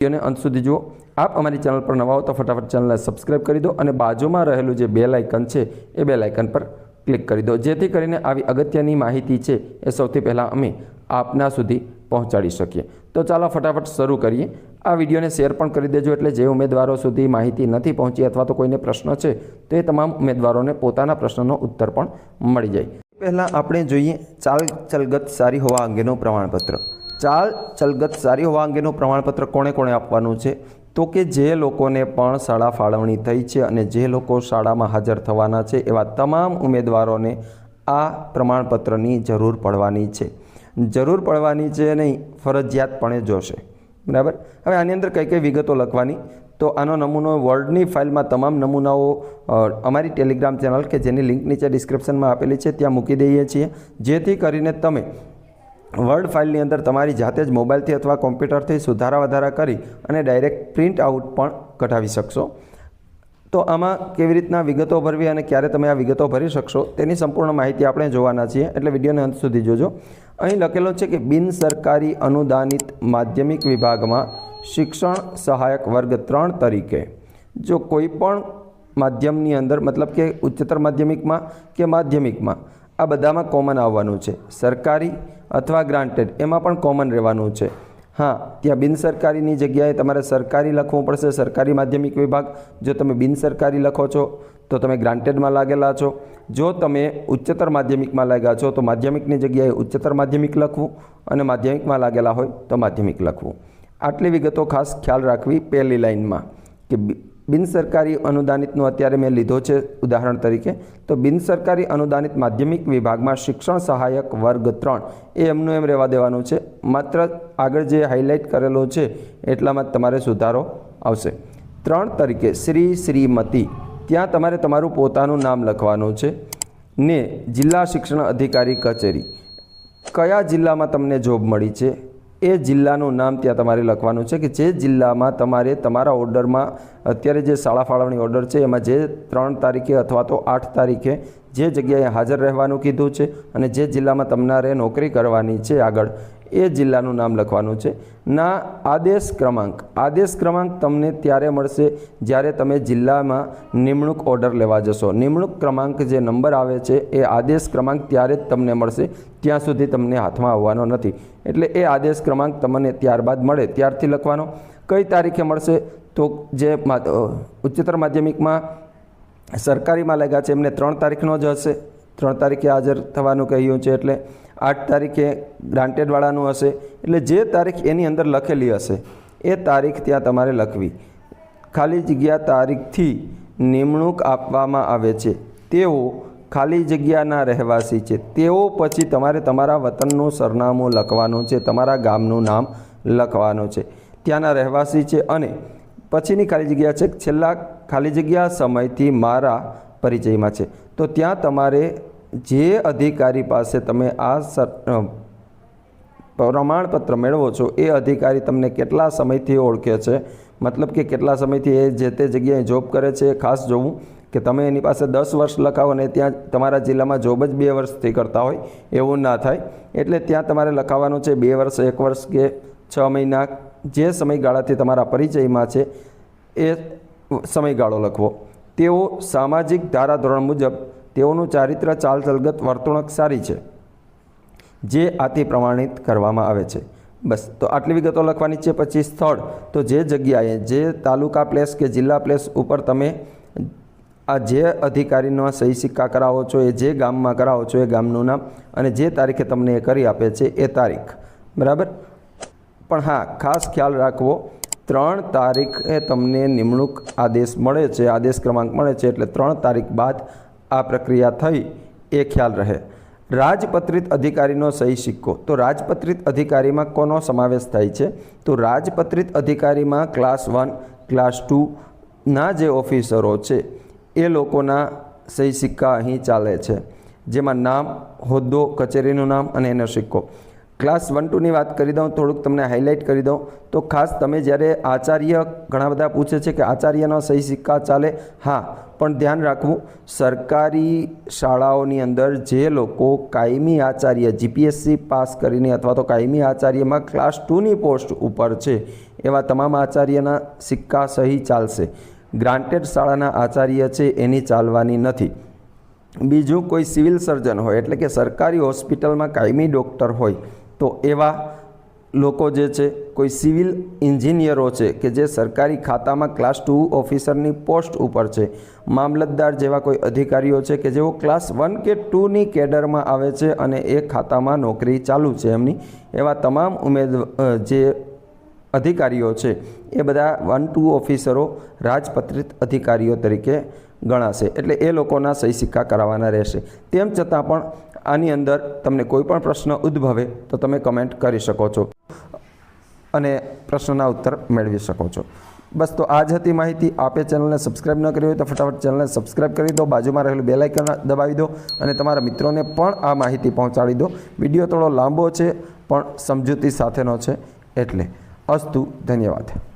વિડીયોને અંત સુધી જુઓ. આપ અમારી ચેનલ પર નવા હો તો ફટાફટ ચેનલને સબસ્ક્રાઇબ કરી દો અને બાજુમાં રહેલું જે બેલ આઇકન છે, એ બેલ આઇકન પર ક્લિક કરી દો. જેથી કરીને આવી અગત્યની માહિતી છે, એ સૌથી પહેલાં અમે આપના સુધી પહોંચાડી શકીએ. તો ચાલો ફટાફટ શરૂ કરીએ. આ વિડીયોને શેર પણ કરી દેજો એટલે જે ઉમેદવારો સુધી માહિતી નથી પહોંચી અથવા તો કોઈને પ્રશ્ન છે, તો એ તમામ ઉમેદવારોને પોતાના પ્રશ્નનો ઉત્તર પણ મળી જાય. પહેલાં આપણે જોઈએ ચાલ ચલગત સારી હોવા અંગેનું પ્રમાણપત્ર. ચાલ ચલગત સારી હોવા અંગેનું પ્રમાણપત્ર કોણે કોણે આપવાનું છે? તો કે જે લોકોને પણ શાળા ફાળવણી થઈ છે અને જે લોકો શાળામાં હાજર થવાના છે એવા તમામ ઉમેદવારોને આ પ્રમાણપત્રની જરૂર પડવાની છે. જરૂર પડવાની છે નહીં ફરજિયાતપણે જોશે. બરાબર? હવે આની અંદર કઈ કઈ વિગતો લખવાની? તો આનો નમૂનો વર્ડની ફાઇલમાં તમામ નમૂનાઓ અમારી ટેલિગ્રામ ચેનલ કે જેની લિંક નીચે ડિસ્ક્રિપ્શનમાં આપેલી છે, ત્યાં મૂકી દઈએ છીએ. જેથી કરીને તમે વર્ડ ફાઇલની અંદર તમારી જાતે જ મોબાઈલથી અથવા કોમ્પ્યુટરથી સુધારા વધારા કરી અને ડાયરેક્ટ પ્રિન્ટ આઉટ પણ કઢાવી શકશો. તો આમાં કેવી રીતના વિગતો ભરવી અને ક્યારે તમે આ વિગતો ભરી શકશો તેની સંપૂર્ણ માહિતી આપણે જોવાના છીએ. એટલે વિડીયોને અંત સુધી જોજો. અહીં લખેલો છે કે બિન સરકારી અનુદાનિત માધ્યમિક વિભાગમાં શિક્ષણ સહાયક વર્ગ ત્રણ તરીકે. જો કોઈ પણ માધ્યમની અંદર, મતલબ કે ઉચ્ચતર માધ્યમિકમાં કે માધ્યમિકમાં આ બધામાં કોમન આવવાનું છે. સરકારી અથવા ગ્રાન્ટેડ એમાં પણ કોમન રહેવાનું છે. હા, ત્યાં બિનસરકારીની જગ્યાએ તમારે સરકારી લખવું પડશે, સરકારી માધ્યમિક વિભાગ. જો તમે બિનસરકારી લખો છો, તો તમે ગ્રાન્ટેડમાં લાગેલા છો. જો તમે ઉચ્ચતર માધ્યમિકમાં લાગ્યા છો, તો માધ્યમિકની જગ્યાએ ઉચ્ચતર માધ્યમિક લખવું અને માધ્યમિકમાં લાગેલા હોય તો માધ્યમિક લખવું. આટલી વિગતો ખાસ ખ્યાલ રાખવી પહેલી લાઇનમાં કે બિનસરકારી અનુદાનિતનું અત્યારે મેં લીધો છે, ઉદાહરણ તરીકે. તો બિનસરકારી અનુદાનિત માધ્યમિક વિભાગમાં શિક્ષણ સહાયક વર્ગ ત્રણ એ એમનું એમ રહેવા દેવાનું છે. માત્ર આગળ જે હાઇલાઇટ કરેલો છે, એટલામાં તમારે સુધારો આવશે. ત્રણ તરીકે શ્રી શ્રીમતી. ત્યાં તમારે તમારું પોતાનું નામ લખવાનું છે. ને જિલ્લા શિક્ષણ અધિકારી કચેરી. કયા જિલ્લામાં તમને જોબ મળી છે? એ જિલ્લાનું નામ ત્યાં તમારે લખવાનું છે કે જે જિલ્લામાં તમારે તમારા ઓર્ડરમાં અત્યારે જે શાળા ફાળવણી ઓર્ડર છે, એમાં જે ત્રણ તારીખે અથવા તો આઠ તારીખે જે જગ્યાએ હાજર રહેવાનું કીધું છે અને જે જિલ્લામાં તમારે નોકરી કરવાની છે આગળ એ જિલ્લાનું નામ લખવાનું છે. ના, આદેશ ક્રમાંક. આદેશ ક્રમાંક તમને ત્યારે મળશે જ્યારે તમે જિલ્લામાં નિમણૂક ઓર્ડર લેવા જશો. નિમણૂક ક્રમાંક જે નંબર આવે છે, એ આદેશ ક્રમાંક ત્યારે જ તમને મળશે. ત્યાં સુધી તમને હાથમાં આવવાનો નથી. એટલે એ આદેશ ક્રમાંક તમને ત્યારબાદ મળે. ત્યારથી લખવાનો. કઈ તારીખે મળશે? તો જે ઉચ્ચતર માધ્યમિકમાં સરકારીમાં લાગ્યા છે, એમને ત્રણ તારીખનો જ હશે. ત્રણ તારીખે હાજર થવાનું કહ્યું છે એટલે આઠ તારીખે ગ્રાન્ટેડવાળાનું હશે. એટલે જે તારીખ એની અંદર લખેલી હશે, એ તારીખ ત્યાં તમારે લખવી. ખાલી જગ્યા તારીખથી નિમણૂક આપવામાં આવે છે. તેઓ ખાલી જગ્યાના રહેવાસી છે. તેઓ પછી તમારે તમારા વતનનું સરનામું લખવાનું છે, તમારા ગામનું નામ લખવાનું છે. ત્યાંના રહેવાસી છે અને પછીની ખાલી જગ્યા છે. છેલ્લા ખાલી જગ્યા સમયથી મારા પરિચયમાં છે. તો ત્યાં તમારે જે અધિકારી પાસે તમે આ પ્રમાણપત્ર મેળવો છો, એ અધિકારી તમને કેટલા સમયથી ઓળખે છે? મતલબ કે કેટલા સમયથી એ જે તે જગ્યાએ જોબ કરે છે એ ખાસ જોવું કે તમે એની પાસે દસ વર્ષ લખાવો અને ત્યાં તમારા જિલ્લામાં જોબ જ બે વર્ષથી કરતા હોય, એવું ના થાય. એટલે ત્યાં તમારે લખાવવાનું છે બે વર્ષ, એક વર્ષ કે છ મહિના, જે સમયગાળાથી તમારા પરિચયમાં છે, એ સમયગાળો લખવો. તેઓ સામાજિક ધારાધોરણ મુજબ તેઓનું ચારિત્ર ચાલચલગત વર્તણૂક સારી છે, જે આથી પ્રમાણિત કરવામાં આવે છે. બસ, તો આટલી વિગતો લખવાની છે, પછી સ્થળ. તો જે જગ્યાએ, જે તાલુકા પ્લેસ કે જિલ્લા પ્લેસ ઉપર તમે આ જે અધિકારીનો સહી સિક્કા કરાવો છો, એ જે ગામમાં કરાવો છો, એ ગામનું નામ અને જે તારીખે તમને એ કરી આપે છે, એ તારીખ. બરાબર? પણ હા, ખાસ ખ્યાલ રાખવો, ત્રણ તારીખે તમને નિમણૂક આદેશ મળે છે, આદેશ ક્રમાંક મળે છે, એટલે ત્રણ તારીખ બાદ આ પ્રક્રિયા થઈ, એ ખ્યાલ રહે. રાજપત્રિત અધિકારીનો સહી સિક્કો. તો રાજપત્રિત અધિકારીમાં કોનો સમાવેશ થાય છે? તો રાજપત્રિત અધિકારીમાં ક્લાસ વન, ક્લાસ ટુના જે ઓફિસરો છે, એ લોકોના સહી સિક્કા અહીં ચાલે છે. જેમાં નામ, હોદ્દો, કચેરીનું નામ અને એનો સિક્કો. ક્લાસ વન ટુની વાત કરી દઉં, થોડુંક તમને હાઇલાઇટ કરી દઉં. તો ખાસ તમે જ્યારે આચાર્ય ઘણા બધા પૂછે છે કે આચાર્યનો સહી સિક્કા ચાલે, હા, પણ ધ્યાન રાખવું, સરકારી શાળાઓની અંદર જે લોકો કાયમી આચાર્ય જીપીએસસી પાસ કરીને અથવા તો કાયમી આચાર્યમાં ક્લાસ ટુની પોસ્ટ ઉપર છે, એવા તમામ આચાર્યના સિક્કા સહી ચાલશે. ગ્રાન્ટેડ શાળાના આચાર્ય છે, એની ચાલવાની નથી. બીજું કોઈ સિવિલ સર્જન હોય, એટલે કે સરકારી હોસ્પિટલમાં કાયમી ડૉક્ટર હોય તો એવા લોકો જે છે, કોઈ સિવિલ એન્જિનિયરો છે કે જે સરકારી ખાતામાં ક્લાસ ટુ ઓફિસરની પોસ્ટ ઉપર છે, મામલતદાર જેવા કોઈ અધિકારીઓ છે કે જેઓ ક્લાસ વન કે ટુની કેડરમાં આવે છે અને એ ખાતામાં નોકરી ચાલુ છે એમની, એવા તમામ ઉમેદ જે અધિકારીઓ છે, એ બધા વન ટુ ઓફિસરો રાજપત્રિત અધિકારીઓ તરીકે ગણાશે. એટલે એ લોકોના સહી સિક્કા કરાવવાના રહેશે. તેમ છતાં પણ આની અંદર તમને કોઈ પણ પ્રશ્ન ઉદ્ભવે તો તમે કમેન્ટ કરી શકો છો અને પ્રશ્નના ઉત્તર મેળવી શકો છો. બસ તો આ જ હતી માહિતી. આપે ચેનલને સબસ્ક્રાઇબ ન કરી હોય તો ફટાફટ ચેનલને સબસ્ક્રાઇબ કરી દો. બાજુમાં રહેલું બે લાઇકન દબાવી દો અને તમારા મિત્રોને પણ આ માહિતી પહોંચાડી દો. વીડિયો થોડો લાંબો છે, પણ સમજૂતી સાથેનો છે. એટલે અસ્તુ, ધન્યવાદ.